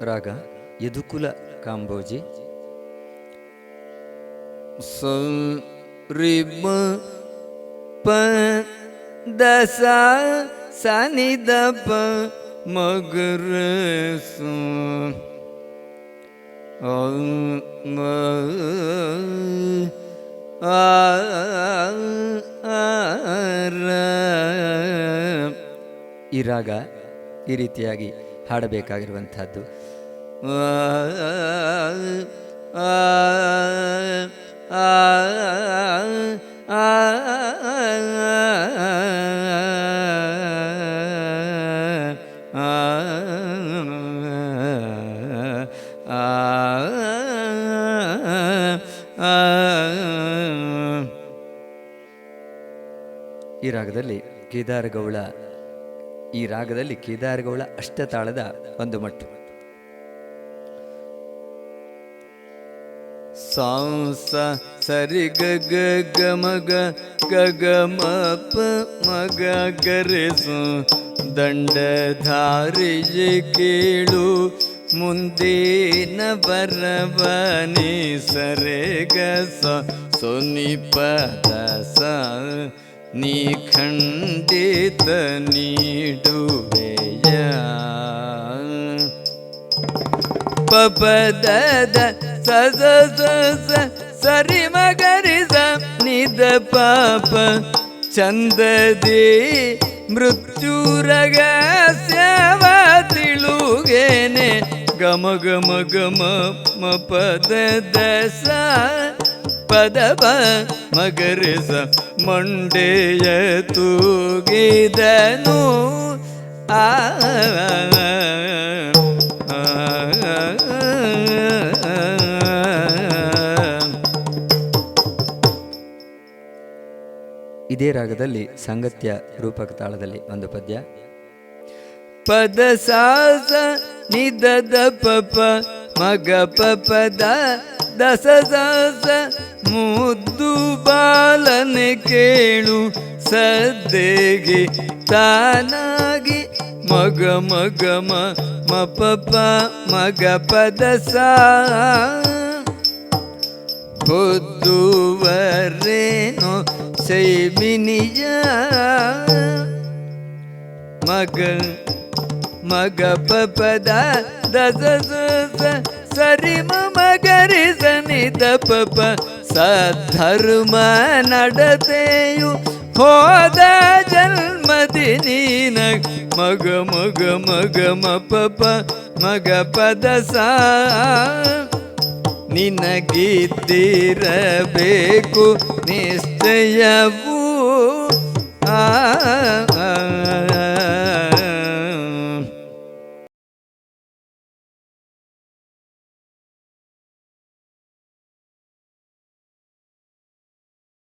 ರಾಗ ಯದುಕುಲ ಕಾಂಬೋಜಿ ಸ ರಿ ಮ ಪ ದಸ ಸನಿ ದ ಪ ಮಗರ ಸು ಮ. ಈ ರಾಗ ಈ ರೀತಿಯಾಗಿ ಹಾಡಬೇಕಾಗಿರುವಂಥದ್ದು. ಈ ರಾಗದಲ್ಲಿ ಕೇದಾರಗೌಳ ಈ ರಾಗದಲ್ಲಿ ಕೇದಾರಗೌಳ ಅಷ್ಟತಾಳದ ಒಂದು ಮಟ್ಟು. ಸಾಂಸ ಸರಿ ಗ ಗ ಗ ಮಗ ಗ ಗ ಮ ಪ ಮಗ ಗರೆಸು ದಂಡಧಾರಿಯೇ ಕೇಳು ಮುಂದೇನ ಬರವನಿ ಸರೆ ಗ ಸ ಸೊನಿ ಪದ ಸ ನೀ ಖಂಡಿತ ನೀಡುವೆಯ. ಪಪದ ಸದ ಸರಿ ಮಗರಿಸ ನಿದ ಪಾಪ ಚಂದದಿ ಮೃತ್ಯುರಗ ಸ್ಯವ ತಿಳುಗೇನೆ. ಗಮ ಗಮ ಗಮ ಮ ಪದ ದಸ ಪದ ಪ ಮಗರಿ ಸ ಮಂಡೆಯ ತೂಗಿದನು ಆ ಇದೇ ರಾಗದಲ್ಲಿ ಸಂಗತ್ಯ ರೂಪಕ ತಾಳದಲ್ಲಿ ಒಂದು ಪದ್ಯ ಪದ ಸಾಸ ನಿದದ ಪಪ ಮಗ ಪಪದ ದಸ ಸಾಸ ಮುದ್ದು ಬಾಲನೆ ಕೇಳು ಸದ್ದೇಗೆ ತಾನಾಗಿ ಮಗ ಮಗ ಮ ಮ ಪಪ ಮಗ ಪದ ಸಾ. ಹೊದ್ದುವರೇನೋ ಸೈಮಿನಿಯ ಮಗ ಮಗ ಪಪದ ದಸ ಸ ಸರಿ ಮಗರಿ ಸನಿದ ಪಪ ಸಧರ್ಮ ನಡತೆಯು ಹೋದ ಜನ್ಮದಿ ನೀನ. ಮಗ ಮಗ ಮಗ ಮ ಪಪ ಮಗ ಪದ ಸಾ. ನಿನಗಿದ್ದಿರಬೇಕು ನಿಶ್ಚಯವು